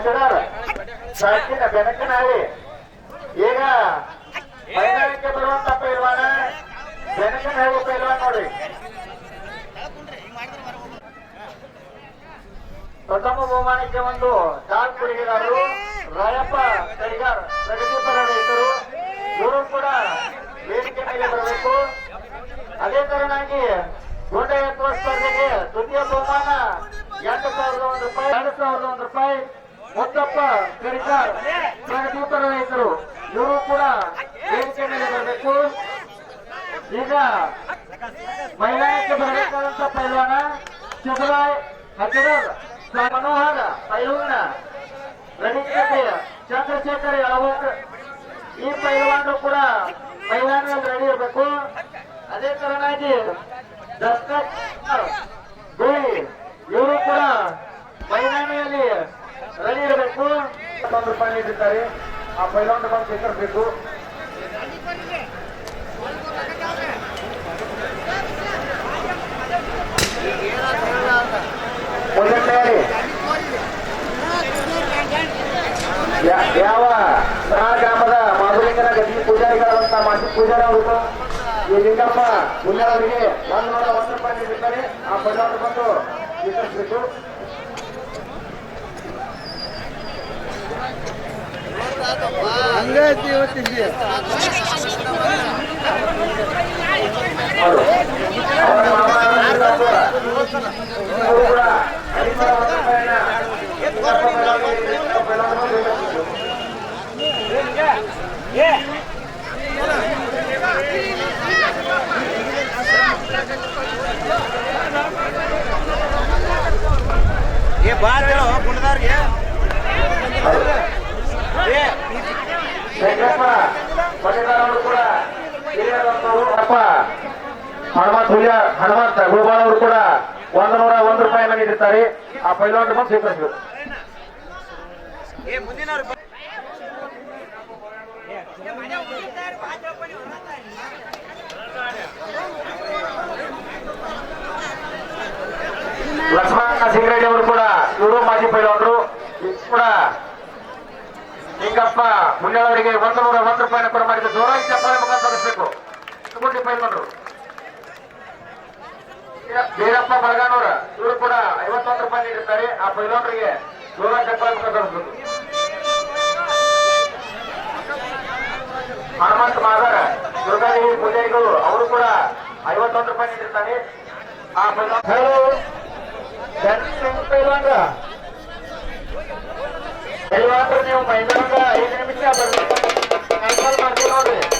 ಹಜಡರ್ ಸಾಕಿನ ಬೆನಕನಹಳ್ಳಿ ಈಗ ಮೈದಾನಕ್ಕೆ ಬರುವಂತ ಪೈಲ್ವಾನ ಬೆನಕನಹಳ್ಳಿ ಪೈಲ್ವಾನ್ ನೋಡ್ರಿ ಪ್ರಥಮ ಬಹುಮಾನಕ್ಕೆ ಒಂದು ಚಾಲ್ ಕುಡಿಗಾರರು ರಾಯಪ್ಪ ಕಡಿಗಾರ್ ಪ್ರಗತಿಪರ ರೈತರು ಇವರು ಕೂಡ ವೇದಿಕೆ ಮೇಲೆ ಬರಬೇಕು. ಅದೇ ತರನಾಗಿ ಗುಂಡ ಎತ್ತುವ ಸ್ಪರ್ಧೆಗೆ ದ್ವಿತೀಯ ಬಹುಮಾನ ಎಂಟು ಸಾವಿರದ ಒಂದು ರೂಪಾಯಿ, ಎರಡು ಸಾವಿರದ ಒಂದು ರೂಪಾಯಿ. ಮುತ್ತಪ್ಪ ಕಡಿಗಾರ್ ಪ್ರಗತಿಪರ ಇವರು ಕೂಡ ವೇದಿಕೆ ಮೇಲೆ ಬರಬೇಕು. ಈಗ ಮಹಿಳೆಯಕ್ಕೆ ಬರಬೇಕಾದಂತ ಪೈಲ್ವಾನ ಚಂದ್ರಾಯ್ ಹಜರರ್ ಮನೋಹರ, ಪೈಲವಾನ ರಣಿಕತೆ ಚಂದ್ರಶೇಖರ್ ಯಾವತ್ ಈ ಪೈಲ್ವಾನರು ಕೂಡ ಮೈದಾನದಲ್ಲಿ ರೆಡಿ ಇರಬೇಕು. ಅದೇ ತರನಾಗಿ ದಸ್ತಕ್ ಗೋಳಿ ಇವರು ಕೂಡ ಮೈದಾನದಲ್ಲಿ ರೆಡಿ ಇರಬೇಕು. ಒಂದು ರೂಪಾಯಿ ನೀಡಿದ್ದಾರೆ ಆ ಪೈಲವಾನ ಬಂದು ಮುಂದೆ ಯಾ- ಯಾವ ಗ್ರಾಮದ ಮಾಧುಲಿಂಗನ ಗದ್ದಿ ಪೂಜಾರಿಗಳಾದಂತ ಮಾಜಿ ಪೂಜಾರಿ ಅವರು ಈ ಲಿಂಗಪ್ಪ ಮುನ್ನವರಿಗೆ ಒಂದು ನೂರ ಒಂದು ರೂಪಾಯಿ ನೀಡಿದ್ದಾರೆ. ಆ ಪದಾರ್ಥ ಬಂದು ಸ್ವೀಕರಿಸಬೇಕು ಹಂಗೈತಿ ಇವತ್ತಿಗೆ ಹೌದು. ಅವರ ಮಾಮ ಅವರು ಕೂಡ ಐನೂರ ಹನುಮಂತ ಹುಲಿಯ ಹನುಮಂತ ಗುರುಬಾಳ್ ಅವರು ಕೂಡ ಒಂದು ನೂರ ಒಂದು ರೂಪಾಯಿನ ನೀಡಿರ್ತಾರೆ ಆ ಪೈಲಾಟ್ ಬಂದು ಸ್ವೀಕರಿಸಬೇಕು ಲಕ್ಷ್ಮಣ ಸಿಂಗರೆಡ್ಡಿ ಅವರು. ಕೂಡ ಇವರು ಮಾಜಿ ಪೈಲಾಟ್ರು ಕೂಡ ಲಿಂಗಪ್ಪ ಮುನ್ನಳವರಿಗೆ ಒಂದು ನೂರ ಒಂದು ರೂಪಾಯಿನ ಕೊಡ ಮಾಡಿದ್ದು ಜೋರಾಗಿ ಚಪ್ಪಾಳೆ ಮುಖಾಂತರ ತರಿಸಬೇಕು ಗುಂಡಿ ಪೈಲ್ವಾನ್ರು ಬೀರಪ್ಪ ಬಳಗಾನೂರ ಇವರು ಕೂಡ ಐವತ್ತೊಂದು ರೂಪಾಯಿ ನೀಡಿರ್ತಾರೆ. ಆ ಪೈಲೋಟರಿಗೆ ಜೋರಾಗಿ ಚಪ್ಪಾಳೆ ಮುಖಾಂತರ ತರಿಸಬೇಕು ಹನುಮಂತ ಮಾದರ, ದುರ್ಗಾದೇವಿ ಪೂಜಾರಿಗಳು, ಅವರು ಕೂಡ ಐವತ್ತೊಂದು ರೂಪಾಯಿ ನೀಡಿರ್ತಾರೆ. ಆ ಪೈಲಾಟ್ ಹಲೋ ಪೈಲ್ವಾನ್ರ ಪೈಲ್ವಾನ್ರು ನೀವು ಮೈದಾನದ ಐದು ನಿಮಿಷ ಬರ್ಬೇಕು ಕ್ಯಾನ್ಸಲ್ ಮಾಡ್ತೀವಿ ನೋಡ್ರಿ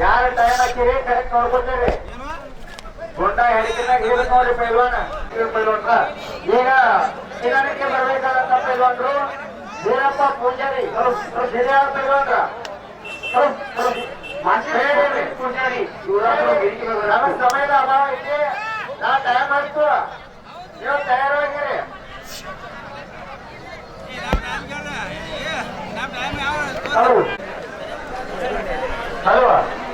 ಯಾರು ಟೈಮ್ ಹಾಕಿರಿ, ಕರೆಕ್ಟ್ ನೋಡ್ಕೊತೀರಿ ಗುಂಡ ಹೇಳಿಕೆನಾಗ ಹೇಳಿ ನೋಡ್ರಿ ಪೈಲ್ವಾನ ಪೈಲ್ವಾನ ಈಗ ನಿಧಾನಕ್ಕೆ ಬರ್ಬೇಕಾದಂತ ಪೈಲ್ವಾನ್ರು, ವೀರಪ್ಪ ಪೂಜಾರಿ ಹಿರಿಯ ಪೈಲ್ವಾನ್ರ. ಪೂಜಾರಿ ನಮ್ಮ ಸಮಯದ ಅಭಾವ ನಾ ಟೈಮ್ ಆಯ್ತು ನೀವು ತಯಾರಾಗಿರಿ ಹಲೋ. ಹಲೋ.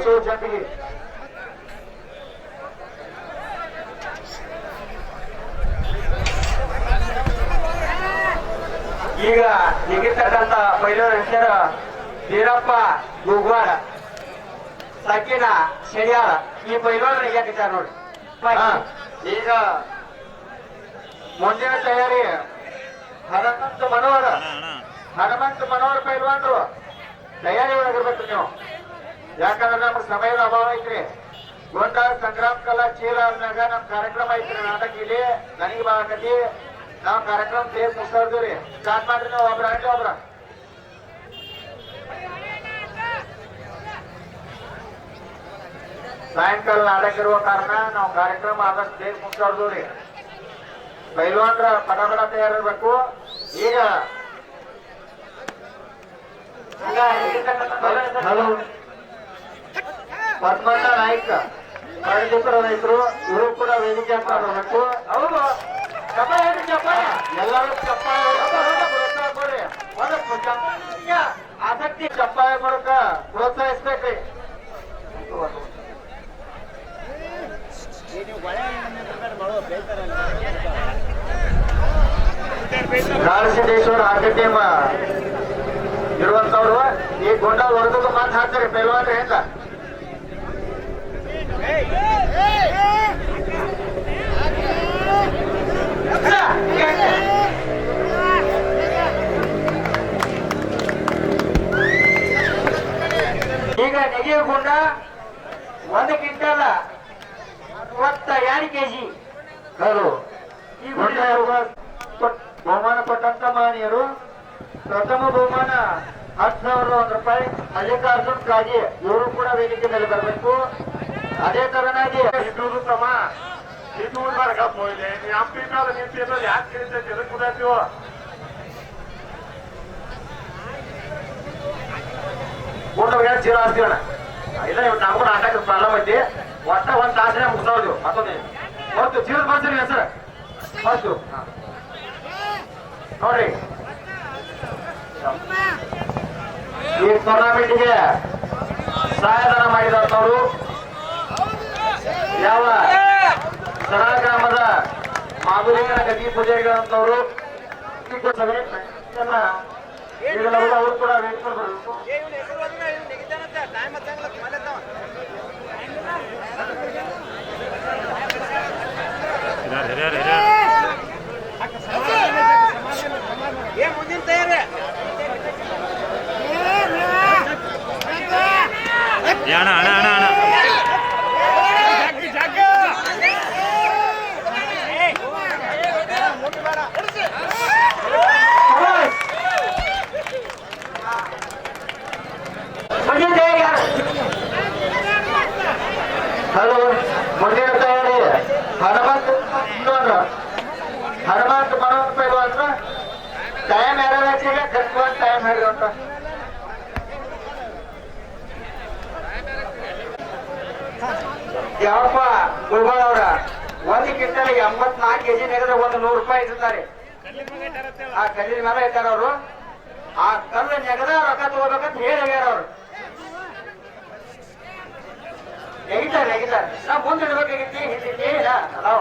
ಬಸವ ಜಾತಿಗೆ ಈಗ ನಿಗಿರ್ತಕ್ಕಂತ ಪೈಲೋರ್ ಹೆಸರು ವೀರಪ್ಪ ಗುಗ್ವಾಡ ಸಕಿನ ಶೆಡಿಯಾಳ ಈ ಪೈಲೋರ್ ಯಾಕಿದ್ದಾರೆ ನೋಡಿ. ಈಗ ಮುಂದಿನ ತಯಾರಿ ಹನುಮಂತ ಮನೋಹರ. ಹನುಮಂತ ಮನೋಹರ ಪೈಲ್ವಾನ್ರು. ತಯಾರಿ ಒಳಗಿರ್ಬೇಕು ನೀವು. ಯಾಕಂದ್ರೆ ನಮ್ಗೆ ಸಮಯದ ಅಭಾವ ಐತ್ರಿ. ಗೊಂಡ ಸಂಗ್ರಾಮ್ ಕಲಾ ಚೀಲ ಅಂದಾಗ ನಮ್ ಕಾರ್ಯಕ್ರಮ ಐತ್ರಿ ನಾಟಕ ಇಲ್ಲಿ ನನಗೆ ಬಾಕತಿ ನಾವ್ ಕಾರ್ಯಕ್ರಮ ಬೇಗ ಮುಗಿಸ್ತೀವ್ರಿ ಸ್ಟಾರ್ಟ್ ಮಾಡ್ರಿ ನಾವು, ಒಬ್ರ ಆಗ್ಲಿ ಒಬ್ರ. ಸಾಯಂಕಾಲ ನಾಟಕ ಇರುವ ಕಾರಣ ನಾವು ಕಾರ್ಯಕ್ರಮ ಆದಷ್ಟು ಬೇಗ ಬೈಲು ಅಂದ್ರ ಪಟ ಪಟ ತಯಾರಿರ್ಬೇಕು. ಈಗ ಹಲೋ ಪದ್ಮಣ್ಣ ನಾಯ್ಕ. ಪರಿಣಿತರ ರೈತರು ಇವರು ಕೂಡ ವೇದಿಕೆ ಬರಬೇಕು. ಹೌದು. ಎಲ್ಲರೂ ಚಪ್ಪಾಳೆ ಆಸಕ್ತಿ ಚಪ್ಪಾಳೆ ಬರೋಕ ಪ್ರೋತ್ಸಾಹಿಸ್ಬೇಕ್ರಿ. ಕಾಳಸಿದ್ದೇಶ್ವರ ಆರ್ಕೆ ಇರುವಂತವ್ರು ಈ ಗೊಂಡ ಹೊರದಕ್ಕೆ ಮಾತು ಹಾಕ್ತಾರೆ ಪೈಲ್ವಾನ್ರಿ ಹೆಂಗ? ಈಗ ನೆಗೆ ಗುಂಡ ಒಂದು ಕ್ವಿಂಟಲ್ ಮೂವತ್ತ ಎರಡು ಕೆಜಿ. ಹಲೋ ಈ ಗುಂಡ ಬಹುಮಾನ ಕೊಟ್ಟಂತ ಮಾನ್ಯರು ಪ್ರಥಮ ಬಹುಮಾನ ಹತ್ತು ಸಾವಿರದ ಒಂದು ರೂಪಾಯಿ. ಮಲ್ಲಿಕಾರ್ಜುನ್ ಕಾಜಿ ಇವರು ಕೂಡ ವೇದಿಕೆ ಮೇಲೆ ಬರಬೇಕು. ಅದೇ ತರನಾಗಿ ಇದು. ತಮ್ಮ ಇದು ಬರ್ಗಪ್ಪ ಹೋಯ್ಲೆ ನೀ ಅಂಪಿಕಾಲ ನಿಂತಿದ್ರೆ ಯಾಕೆ ಕೇಳ್ತೈತಿ ಜನಕ್ಕೆ ಇಲ್ಲ ಇವತ್ತು ನಮಗೂ ನಾಟಕ ಪ್ರಾಬ್ಲಮ್ ಐತಿ. ಒಟ್ಟ ಒಂದ್ ತಾಸಿನ ಮುಗಿಸೋದು ಮತ್ತೊಂದು ಹೊತ್ತು ಚೀಲದ ಬರ್ತೀನಿ ಹೆಸರು. ಹೊತ್ತು ನೋಡ್ರಿ. ಈ ಟೂರ್ನಾಮೆಂಟ್ಗೆ ಸಹಾಯಧನ ಮಾಡಿದಂತವರು ಯಾವ ಸರಾಗ್ರಾಮದ ಗ್ರಾಮದ ಮಾಧುಲಿಂಗನ ಗದಿ ಪೂಜೆಗಳಂತವರು ಅವರು ಕೂಡ ವೇಟ್ ಮಾಡಬೇಕು ಹೆಸರು ಓದಿನ ಇವ್ನು ನೆಗಿತಾನಂತ ಟೈಮ್ ಹತ್ತಂಗಿಲ್ಲ ಮನೆತ್ತವ ಹಿರಿಯರ್ ಹಿರಿಯರ್ ಹಿರಿಯರ್ ಏ ಮುಂದಿನ ತಯಾರಿ ಏ ಅಣ್ಣ ಅಣ್ಣ ಅಣ್ಣ ಅಣ್ಣ ಹಲೋ ಮುಂದಿನ ತಯಾರಿ ಹನುಮಂತ ಇನ್ನೊಂದು ಹನುಮಂತ ಮನೋಹರ್ ಪೈಲು ಅಂದ್ರೆ ಟೈಮ್ ಯಾರ್ಯಾಗ ಯಾವಪ್ಪ? ಗುಲ್ಬಾಳ್ ಅವ್ರ, ಒಂದು ಕ್ವಿಂಟಲ್ ಎಂಬತ್ನಾಲ್ಕು ಕೆಜಿ ನೆಗದ್ರೆ ಒಂದು ನೂರು ರೂಪಾಯಿ ಇರ್ತಾರೆ ಆ ಕಲ್ಲಿನ ಮೇಲೆ ಇಟ್ಟಾರ ಅವರು. ಆ ಕಲ್ಲು ನೆಗದ ರೊಕ್ಕ ತಗೋಬೇಕಂತ ಹೇಳಿ ಅವ್ರು. ನೆಗಿತಾರೆ ನೆಗಿತಾರೆ. ನಾವು ಮುಂದೆ ಇಡ್ಬೇಕಾಗಿತ್ತು ಹಿಂದಿದ್ದೆ ಇಲ್ಲ. ನಾವು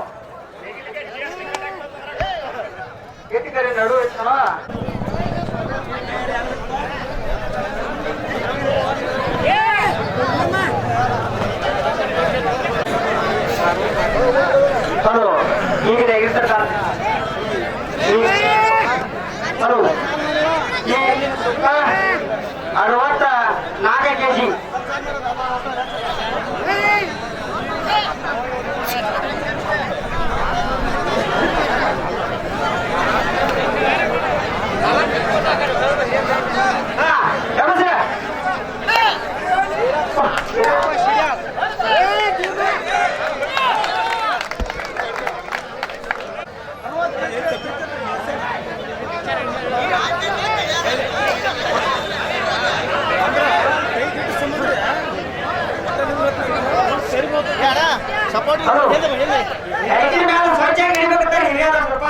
ಎತ್ತಿ ಕರೆ, ನಡು ಹಲೋ ಈಗಲೇ ನೆಗಿರ್ತಾರ ಹಲೋ ಅರವತ್ತ ನಾಲ್ಕು ಕೆಜಿ ಹಾ, ಗಮನಿಸಿ. ಹಲೋ. ಹೆಂಗಿನ ಮ್ಯಾಲ ಸ್ವಚ್ಛಾಗಿ ಹಿಡಿಬೇಕಂತ ಹಿರಿಯರ ಸ್ವಲ್ಪ.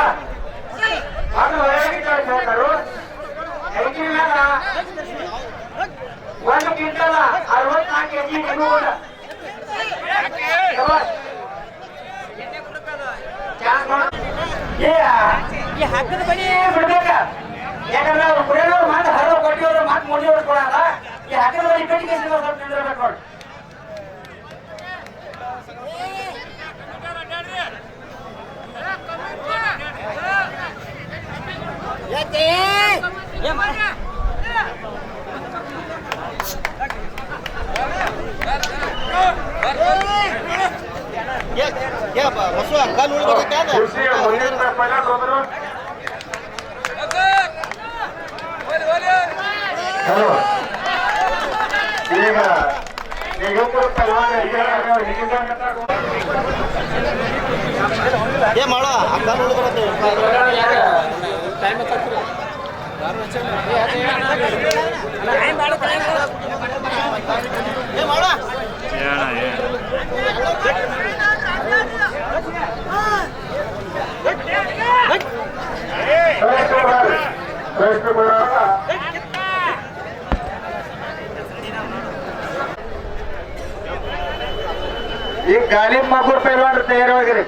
ಅದು ಹೊರಗೆ ಕಳ್ಸ್ಬೇಕಾರು. ಹೆಂಗಿನ ಮ್ಯಾಲ ಒಂದು ಕ್ವಿಂಟಲ್ ಅರವತ್ತ ನಾಲ್ಕು ಕೆಜಿ ಇನ್ನೂ ಒಂದು. ಶಬಾಷ್. ಚಾನ್ಸ್ ಮಾಡು. ಏ, ಈ ಹಗ್ಗದ ಬಳಿ ಬಿಡ್ಬೇಕ. ಯಾಕಂದ್ರೆ ಅವ್ರು ಕುಡಿಯೋರು ಮಾತು ಹರಿದು ಕೊಟ್ಟಿರೋರು ಮಾತು ಮುಡಿಯೋರು ಕೊಡಲ್ಲ ಈ ಬಳಿ ಕಟ್ಟಿಗೆ ಸ್ವಲ್ಪ ನಿಂದಿರ್ಬೇಕು ನೋಡಿ. ಮುಂದಿನ ಪೈಲ ಹೋದ್ರು. ಹಲೋ ಈಗ ಏ ಮಾಡೋ ಅಕ್ಕ ಬರತ್ತೆ ಏ ಮಾಡ ಏನ ಏ ಶ್ರೇಷ್ಠ ಈಗ ಗಾಲಿ ಮಗುರ್ ಪೈಲ್ವಾನ್ರು ತಯಾರಾಗಿರಿ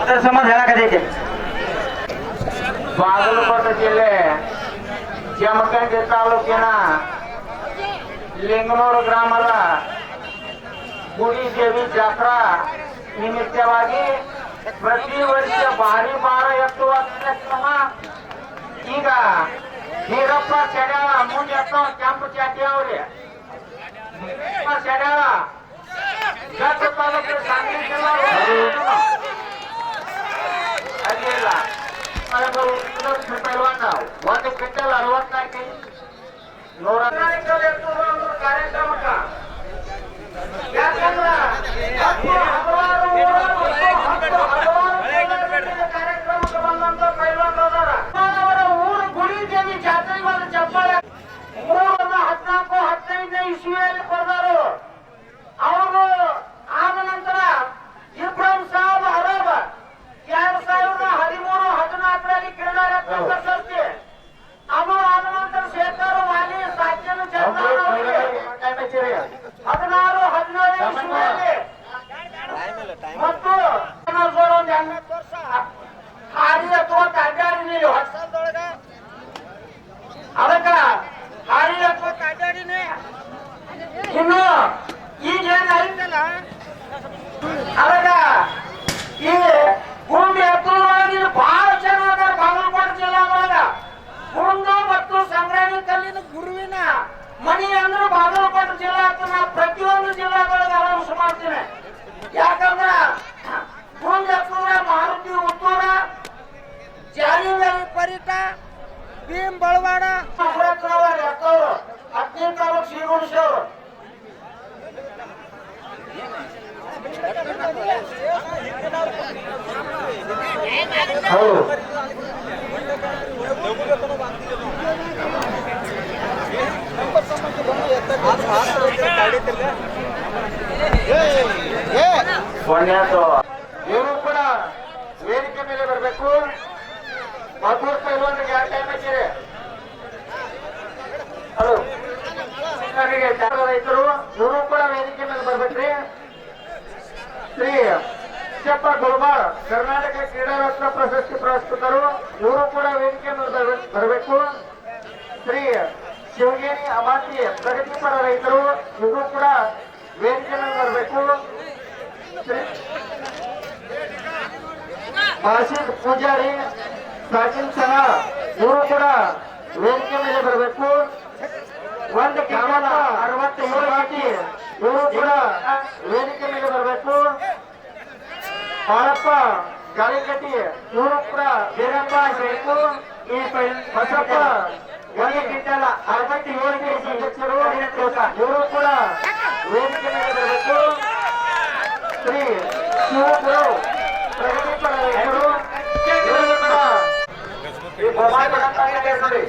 ಅದರ ಸಂಬಂಧ ಹೇಳಕತೈತಿ ಬಾಗಲಕೋಟೆ ಜಿಲ್ಲೆ ಜಮಖಂಡಿ ತಾಲೂಕಿನ ಲಿಂಗನೂರು ಗ್ರಾಮದ ದೇವಿ ಜಾತ್ರಾ ನಿಮಿತ್ತವಾಗಿ ಪ್ರತಿ ವರ್ಷ ಭಾರಿ ಭಾರ ಎತ್ತುವ ಕಾರ್ಯಕ್ರಮ ಈಗ ವೀರಪ್ಪ ಸೆಡ್ಯಾಳ ಮುಂಜಪ್ಪ ಕೆಂಪು ಚಾಟಿ ಅವ್ರಿ. ಸೆಡ್ಯಾಳ ಗಟ್ಟ ತಾಲೂಕು ಸಾಂಗ್ಲಿ ಜಿಲ್ಲಾ ಅಡ್ಡಿಲ್ಲ ಅದು ಇನ್ನೊಂದು ಪೈಲ್ವಾನ ಒಂದು ಕ್ವಿಂಟಲ್ ಅರವತ್ನಾಲ್ಕು ನೂರ ಕಾರ್ಯಕ್ರಮಕ್ಕ ಹಲವಾರು ಕಾರ್ಯಕ್ರಮಕ್ಕೆ ಬಂದಂತ ಪೈಲ್ವಾನ್ರು ಅದಾರ. ಅವರ ಊರು ಗುಡಿ ದೇವಿ ಜಾತ್ರೆಗೆ ಒಂದು ಚಪ್ಪಾಳೆ. ಮೂರನ್ನ ಹದಿನಾಲ್ಕು ಹದಿನೈದನೇ ಇಸ್ವಿಯಲ್ಲಿ ಕೊಡ್ದಾರು ಅವರು ಆದ ನಂತರ ಇಬ್ರಾಹಿಂ ಸಾಹೇಬ್ ಅರಬ್ ಎರಡ್ ಸಾವಿರದ ಹದಿಮೂರು ಹದಿನಾಲ್ಕರಲ್ಲಿ ಕ್ರೀಡಾ ರತ್ನ ಪ್ರಶಸ್ತಿ ಅದು ಆದ ನಂತರ ಶೇಖರ್ ವಾಲಿ ಸಾಕಿನ ಚಂದ್ರನ್ ಅವರಿಗೆ ಹದಿನಾರು ಹದಿನೇಳು ಇಸ್ವಿಯಲ್ಲಿ ಮತ್ತು ಒಂದು ಎಂಬತ್ತು ವರ್ಷ ಹಾರಿ ಅಥವಾ ಅಡ್ಡಾಡಿ ನೀವು ಹೊಸದೊಳಗ ಅದಕ್ಕ ಹಾರಿ ಅಥವಾ ಅಡ್ಡಾಡಿನೇ ಇನ್ನು ಈಗ ಏನ್ ಐತಲ್ಲ ಅದಕ್ಕ ಈ ಗುಂಡಿ ಎತ್ತುವಾಗ ಬಹಳ ಚೆನ್ನಾಗ ಬಾಗಲಕೋಟೆ ಜಿಲ್ಲಾದೊಳಗ ಗುಂಡು ಮತ್ತು ಸಂಗ್ರಾಮಿ ಕಲ್ಲಿನ ಗುರುವಿನ ಮನಿ ಅಂದ್ರೆ ಬಾಗಲಕೋಟೆ ಜಿಲ್ಲಾ ಅಂತ ನಾ ಪ್ರತಿಯೊಂದು ಜಿಲ್ಲಾದೊಳಗೆ ಅನೌನ್ಸ್ ಮಾಡ್ತೀನಿ ಯಾಕಂದ್ರ ಗುಂಡು ಎತ್ತುವ ಮಾರುತಿ ಉತ್ತೂರ ಪರಿಟ ಭೀಮ್ ಬಳವಾಡ ಏನು ಕೂಡ ವೇದಿಕೆ ಮೇಲೆ ಬರಬೇಕು ಮಧುರ್ ಪೈಲ್ವಾನ್ರಿಗೆ ಯಾವ ಟೈಮ್ ಹಚ್ಚಿರಿ ಹಲೋ ರೈತರು ಇವರು ಕೂಡ ವೇದಿಕೆ ಮೇಲೆ ಬರ್ಬೇಕ್ರಿ ಶ್ರೀ ಚಪ್ಪ ಗುರುಬಾಳ್ ಕರ್ನಾಟಕ ಕ್ರೀಡಾ ರತ್ನ ಪ್ರಶಸ್ತಿ ಪುರಸ್ಕೃತರು ಇವರು ಕೂಡ ವೇದಿಕೆ ಮೇಲೆ ಬರಬೇಕು ಶ್ರೀ ಶಿವಗೇರಿ ಅಮಾತಿ ಪ್ರಗತಿಪರ ರೈತರು ಇವರು ಕೂಡ ವೇದಿಕೆ ಮೇಲೆ ಬರಬೇಕು ಶ್ರೀ ಆಶೀಫ್ ಪೂಜಾರಿ ಸಾಕಿನ್ ಸನ ಇವರು ಕೂಡ ವೇದಿಕೆ ಮೇಲೆ ಬರಬೇಕು ಒಂದು ಕ್ಯಾಮರ ಅರವತ್ತೇಳು ಹಾಕಿ ಇವರು ಕೂಡ ವೇದಿಕೆ ಮೇಲೆ ಬರಬೇಕು ಬಾಳಪ್ಪ ಗಾಳಿಗಟ್ಟಿ ಇವರು ಕೂಡ ಬೀರಪ್ಪ ಬೇಕು ಈ ಪೈ- ಬಸಪ್ಪ ಒಂದು ಕ್ವಿಂಟಲ್ ಅರವತ್ತೇಳು ಕೆಜಿ ಅಧ್ಯಕ್ಷರು ಇವರು ಕೂಡ ವೇದಿಕೆ ಮೇಲೆ ಬರಬೇಕು ಶ್ರೀ ಶಿವಗುರು ಪ್ರಗತಿಪರ ರೈತರು ಇವರು ಕೂಡ ಈ ಮೊಬೈಲ್ ನೋಡಿ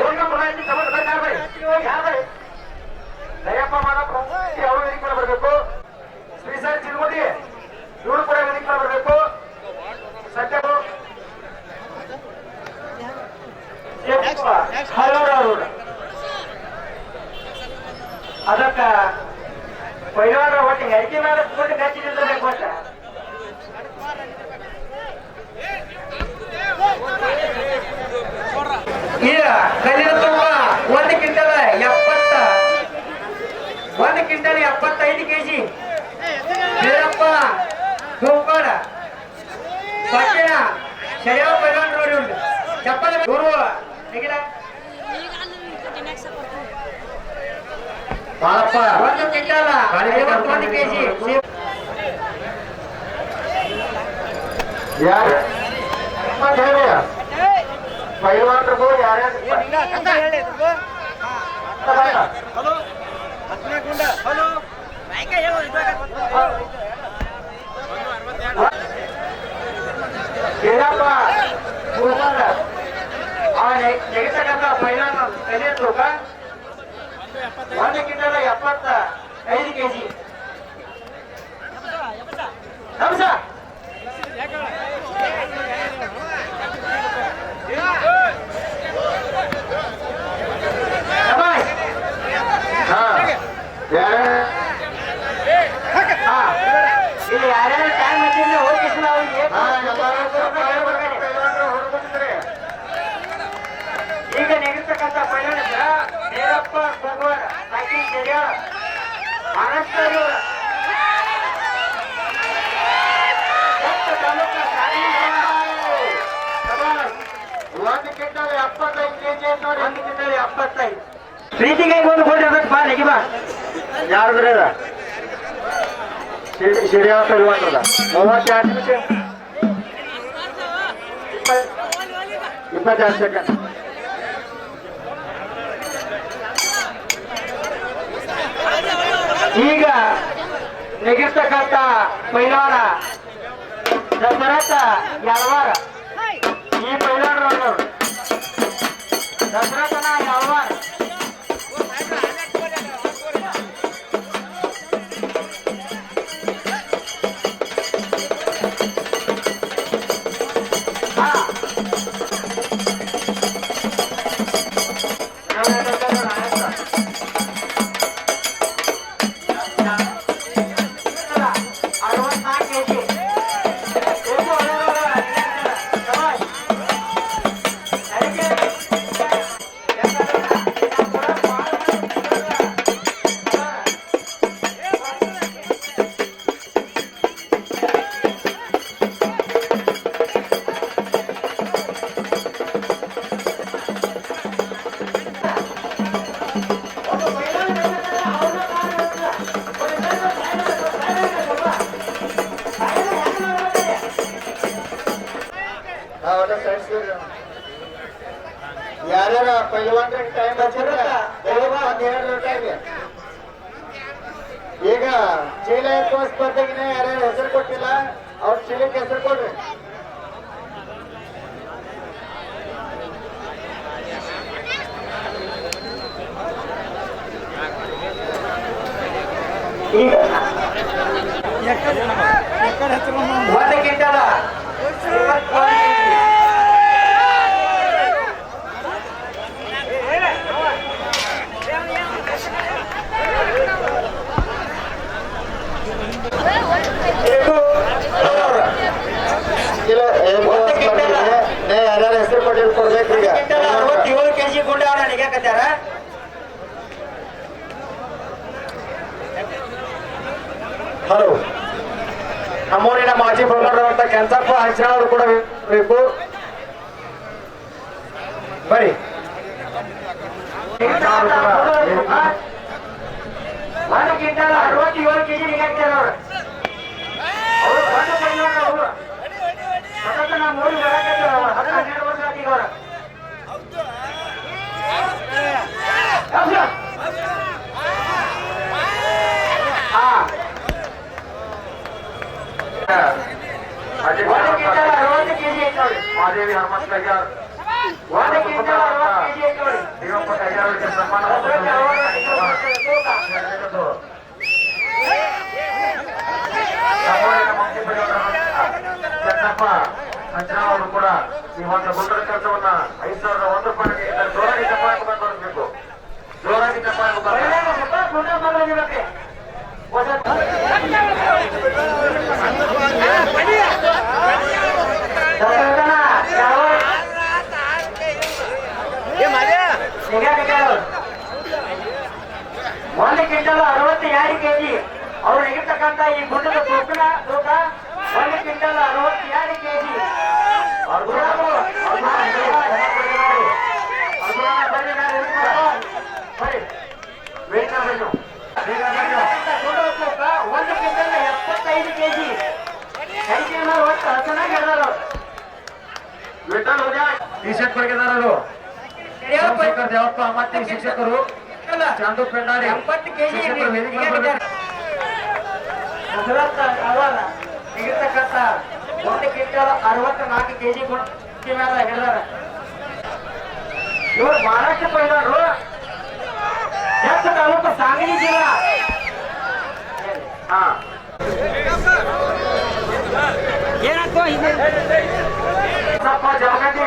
ಏನು ಪುನಾಯಿತಿ ಸಮಸ್ಯೆ ಯಾರು ಯಾರು ದಯಪ್ಪ ಮಾಡಪ್ಪ ಅವರು ವೇದಿಕೆ ಮೇಲೆ ಬರಬೇಕು. ಶ್ರೀಸಾಯಿ ಚಿಲ್ಗುಡಿ, ಇವರು ಕೂಡ ವೇದಿಕೆ ಮೇಲೆ ಬರಬೇಕು. ಸತ್ಯ ರೋಡ್ ಅದಕ್ಕ ಪೈಲಾರ ಒಟ್ಟಿಗೆ ಅಡಿಕೆ ಮೇಲೆ ಕೂಡಿ ಗಚ್ಚಿನಿಂದ ಈಗ ಕಲ್ಲಿನ ತುಂಬ ಒಂದು ಕ್ವಿಂಟಲ್ ಎಪ್ಪತ್ತ ಒಂದು ಕ್ವಿಂಟಲ್ ಎಪ್ಪತ್ತೈದು ಕೆಜಿ ವೀರಪ್ಪ ತೂಕೋಡ ಸಕ್ಕಿನ ಶರಿಯಾವ ಪೈಲಾನ್ ನೋಡಿ ಉಂಟು ಚಪ್ಪಲ ಗುರು ಹೇಗಿಲ್ಲ ಬಾಳಪ್ಪ ಒಂದು ಕ್ವಿಂಟಲ್ ಐವತ್ತೊಂದು ಕೆಜಿ ಯಾರು ಪೈಲ್ವಾನ್ರಿಗೂ ಯಾರ್ಯಾರು ಗುರುವಾರ ಅವ ನೆಗೆತಕ್ಕಂಥ ಪೈಲಾನ್ ಕಲಿಯ ತೂಕ ಒಂದು ಕ್ವಿಂಟಲ್ ಎಪ್ಪತ್ತ ಐದು ಕೆಜಿ. ನಮಸ ಶಬಾಷ್. ಹಾ. ಯಾರ್ಯಾರು? ಹಾ. ಇಲ್ಲಿ ಯಾರ್ಯಾರು ಟೈಮ್ ಹಚ್ಚಿದ್ರೆ ಹೋಗಿ ನಾವು ಈಗ ನೆಗೆಸ್ತಕ್ಕಂಥ ಪೈಲನ್ ಹೆಸರ ವೀರಪ್ಪ ಕುಂಬಾರ ಸಾಕಿ ಜರಿಯಾಳ ಮಹಾರಾಷ್ಟ್ರ ಒಂದು ಕ್ವಿಂಟಲ್ ಎಪ್ಪತ್ತೈದು ಒಂದು ಅದಕ್ಕೆ ಬಾ ಸೆಕೆಂಡ್ ಈಗ ನೆಗಿರ್ತಕ್ಕಂಥ ಪೈಲಾರ ದಸರಥ ಯಾರವಾರ? ಈ ಪೈಲಾರ ನೋಡೋರು ದಸರಥನ ಯಲ್ವಾರ ಒಂದು ಕ್ವಿಂಟಲ ಮಾಜಿ ಶಿಕ್ಷಕರು ಚಂದು ಪೆಂಡಾರಿ ಎಂಬತ್ತು ಕೆಜಿ ತೆಗಿರ್ತಕ್ಕಂಥ ಒಂದು ಕ್ವಿಂಟಲ್ ಅರವತ್ನಾಲ್ಕು ಕೆಜಿ ಗುಂಡಿ ಮೇಲೆ ಹಿಡಿದಾರ ಇವರು ಮಹಾರಾಷ್ಟ್ರ ಪೈಲಾರು ಜಾಸ್ತಿ ತಾಲೂಕು ಸಾಗಲಿ ಜಿಲ್ಲಾ? ಹಾ. ಏನಾಗ್ತೋ ಇದೆ? ಸ್ವಲ್ಪ ಜಲಗಂಡಿ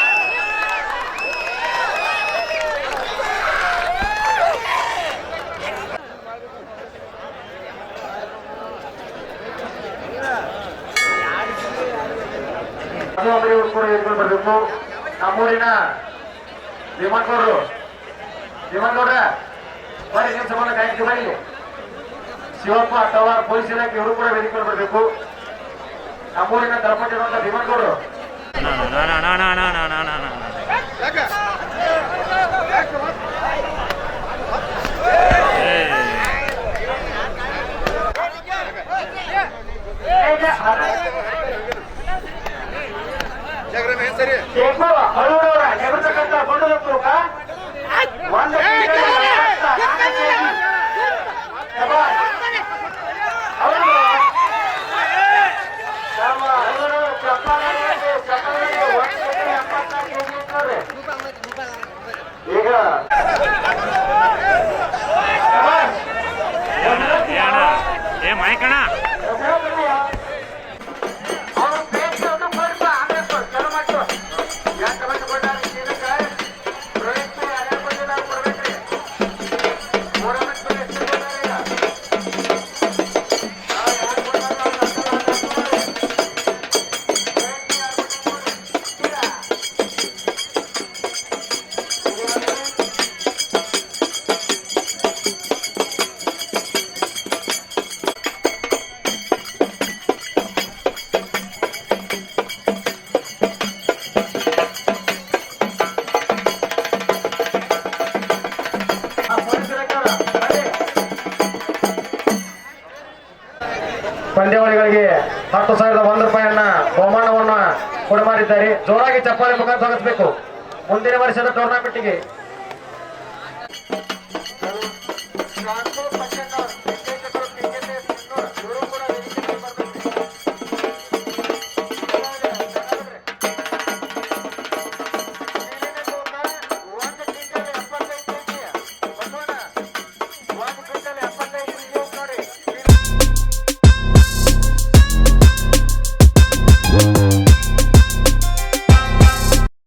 ಅದು ಅಂಗಡಿಯವರು ಕೂಡ ಎತ್ಕೊಂಡು ಬರಬೇಕು ನಮ್ಮೂರಿನ ಭೀಮನ್ಗೌಡರು ಭೀಮನ್ಗೌಡ್ರ ಬರೀ ನಿಮ್ಮ ಸಂಬಂಧ ಕಾಯ್ತು ಬರೀ ಶಿವಪ್ಪ ಟವರ್ ಪೊಲೀಸ್ ಇಲಾಖೆ ಇವರು ಕೂಡ ವೇದಿಕೊಂಡು ಬರಬೇಕು ನಮ್ಮೂರಿನ ನಾ ನಾ ನಾ ನಾ ఎక్కువ అడవులు నిమిషం కంటే పండుగ ಪಂದ್ಯಾವಳಿಗಳಿಗೆ ಹತ್ತು ಸಾವಿರದ ಒಂದು ರೂಪಾಯಿಯನ್ನ ಬಹುಮಾನವನ್ನ ಕೊಡಮಾಡಿದ್ದಾರೆ ಜೋರಾಗಿ ಚಪ್ಪಾಳೆ ಮುಖಾಂತರ ಸ್ವಾಗತಿಸಬೇಕು ಮುಂದಿನ ವರ್ಷದ ಟೂರ್ನಾಮೆಂಟ್ಗೆ